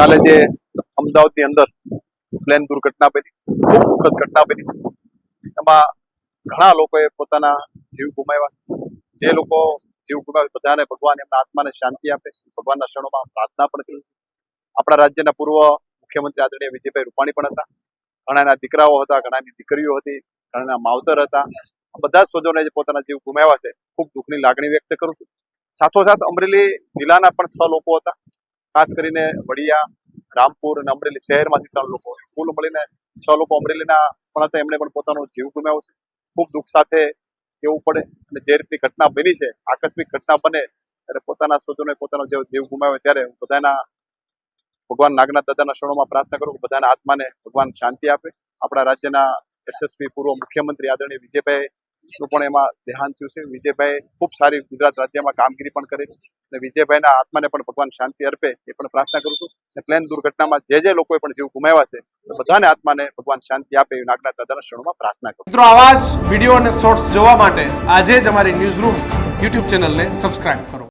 કાલે જે અમદાવાદની અંદર પ્લેન દુર્ઘટના બની, ખૂબ દુઃખદ ઘટના બની છે. એમાં ઘણા લોકોએ પોતાના જીવ ગુમાવ્યા. જે લોકો જીવ ગુમાવ્યા, બધાને ભગવાન એમના આત્માને શાંતિ આપે, ભગવાનના ક્ષણોમાં પ્રાર્થના પણ કરી આપણા રાજ્યના પૂર્વ મુખ્યમંત્રી આદરણીય વિજયભાઈ રૂપાણી પણ હતા. ઘણાના દીકરાઓ હતા ઘણાની દીકરીઓ હતી ઘણાના માવતર હતા. બધા સ્વજોને જે પોતાના જીવ ગુમાવ્યા છે, ખૂબ દુઃખની લાગણી વ્યક્ત કરું છું. સાથોસાથ અમરેલી જિલ્લાના પણ છ લોકો હતા. ખાસ કરીને વડિયા, રામપુર અને અમરેલી શહેરમાંથી ત્રણ લોકો. કુલ મળીને છ લોકો અમરેલીના પણ હતા. એમણે પણ પોતાનો જીવ ગુમાવ્યો છે. ખૂબ દુઃખ સાથે કેવું પડે અને જે રીતની ઘટના બની છે, આકસ્મિક ઘટના બને ત્યારે પોતાના સ્વજનોએ પોતાનો જે જીવ ગુમાવ્યો ત્યારે હું બધાના, ભગવાન નાગનાથ દાદાના શરણોમાં પ્રાર્થના કરું કે બધાના આત્માને ભગવાન શાંતિ આપે. આપણા રાજ્યના યશસ્વી પૂર્વ મુખ્યમંત્રી આદરણીય વિજયભાઈ નું પણ એમાં ધ્યાન થયું છે. વિજયભાઈ ખૂબ સારી ગુજરાત રાજ્યમાં કામગીરી પણ કરી અને વિજયભાઈના આત્માને પણ ભગવાન શાંતિ અર્પે એ પણ પ્રાર્થના કરું છું. અને પ્લેન દુર્ઘટનામાં જે જે લોકોએ પણ જીવ ગુમાવ્યા છે બધાને આત્માને ભગવાન શાંતિ આપે એવી નાગના દાદાના શરણોમાં પ્રાર્થના કરું મિત્રો, આવા જ વીડિયો અને શોર્ટ્સ જોવા માટે આજે જ અમારી ન્યૂઝ રૂમ યુટ્યુબ ચેનલને સબસ્ક્રાઇબ કરો.